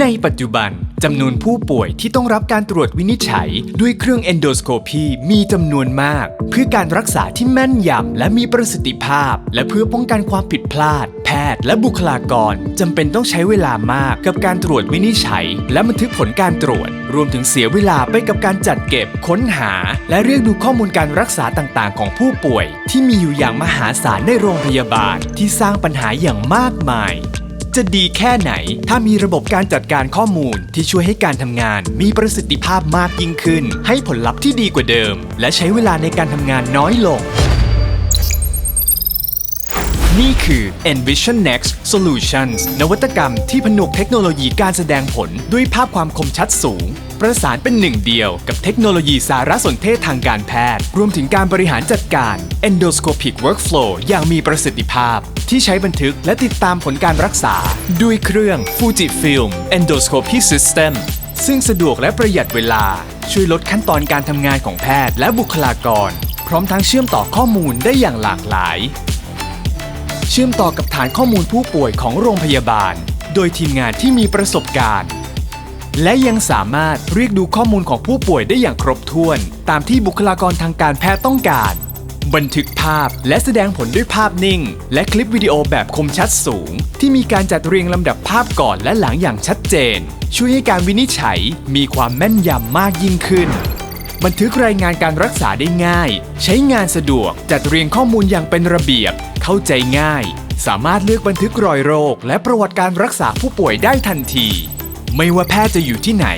ในปัจจุบันจำนวนผู้ป่วยที่ต้องรับการตรวจวินิจฉัย ด้วยเครื่องเอนโดสโคปีมีจำนวนมาก เพื่อการรักษาที่แม่นยำและมีประสิทธิภาพ และเพื่อป้องกันความผิดพลาด แพทย์และบุคลากรจำเป็นต้องใช้เวลามากกับการตรวจวินิจฉัย และบันทึกผลการตรวจ รวมถึงเสียเวลาไปกับการจัดเก็บค้นหา และเรียกดูข้อมูลการรักษาต่างๆ ของผู้ป่วย ที่มีอยู่อย่างมหาศาลในโรงพยาบาลที่สร้างปัญหาอย่างมากมาย จะดีแค่ไหน ถ้ามีระบบการจัดการข้อมูลที่ช่วยให้การทำงานมีประสิทธิภาพมากยิ่งขึ้น ให้ผลลัพธ์ที่ดีกว่าเดิม และใช้เวลาในการทำงานน้อยลง นี่คือ Envision Next Solutions นวัตกรรมที่ผนวกเทคโนโลยีการแสดงผลด้วยภาพความคมชัดสูง ประสานเป็นหนึ่งเดียวกับเทคโนโลยีสารสนเทศทางการแพทย์ รวมถึงการบริหารจัดการ Endoscopic Workflow อย่างมีประสิทธิภาพ ที่ใช้บันทึกและติดตามผลการรักษา ด้วยเครื่อง Fujifilm Endoscopy System ซึ่งสะดวกและประหยัดเวลา ช่วยลดขั้นตอนการทำงานของแพทย์และบุคลากร พร้อมทั้งเชื่อมต่อข้อมูลได้อย่างหลากหลาย เชื่อมต่อกับฐานข้อมูลผู้ป่วยของโรงพยาบาล โดยทีมงานที่มีประสบการณ์ และยังสามารถเรียกดูข้อมูลของผู้ป่วยได้อย่างครบถ้วน ตามที่บุคลากรทางการแพทย์ต้องการ บันทึกภาพและแสดงผลด้วยภาพนิ่ง และคลิปวิดีโอแบบคมชัดสูง ที่มีการจัดเรียงลำดับภาพก่อนและหลังอย่างชัดเจน ช่วยให้การวินิจฉัยมีความแม่นยำมากยิ่งขึ้น บันทึกรายงานการรักษาได้ง่าย ใช้งานสะดวก จัดเรียงข้อมูลอย่างเป็นระเบียบ เข้าใจง่าย สามารถเลือกบันทึกรอยโรค และประวัติการรักษาผู้ป่วยได้ทันที ไม่ว่าแพทย์จะอยู่ที่ไหน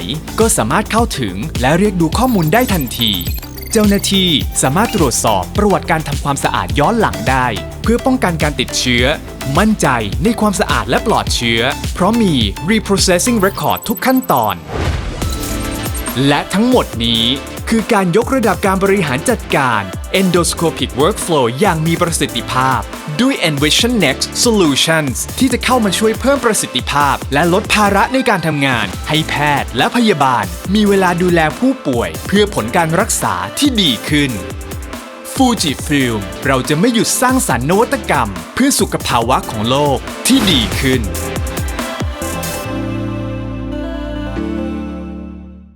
ก็สามารถเข้าถึงและเรียกดูข้อมูลได้ทันที เจ้าหน้าที่สามารถตรวจสอบประวัติการทำความสะอาดย้อนหลังได้ เพื่อป้องกันการติดเชื้อ มั่นใจในความสะอาดและปลอดเชื้อ เพราะมี reprocessing record ทุกขั้นตอน และทั้งหมดนี้ คือการยกระดับการบริหารจัดการ endoscopic workflow อย่างมีประสิทธิภาพ ด้วย Envision Next Solutions ที่จะเข้ามาช่วยเพิ่มประสิทธิภาพ และลดภาระในการทำงาน ให้แพทย์และพยาบาล มีเวลาดูแลผู้ป่วย เพื่อผลการรักษาที่ดีขึ้นฟูจิฟิล์มเราจะไม่หยุดสร้างสรรค์นวัตกรรม เพื่อสุขภาวะของโลกที่ดีขึ้น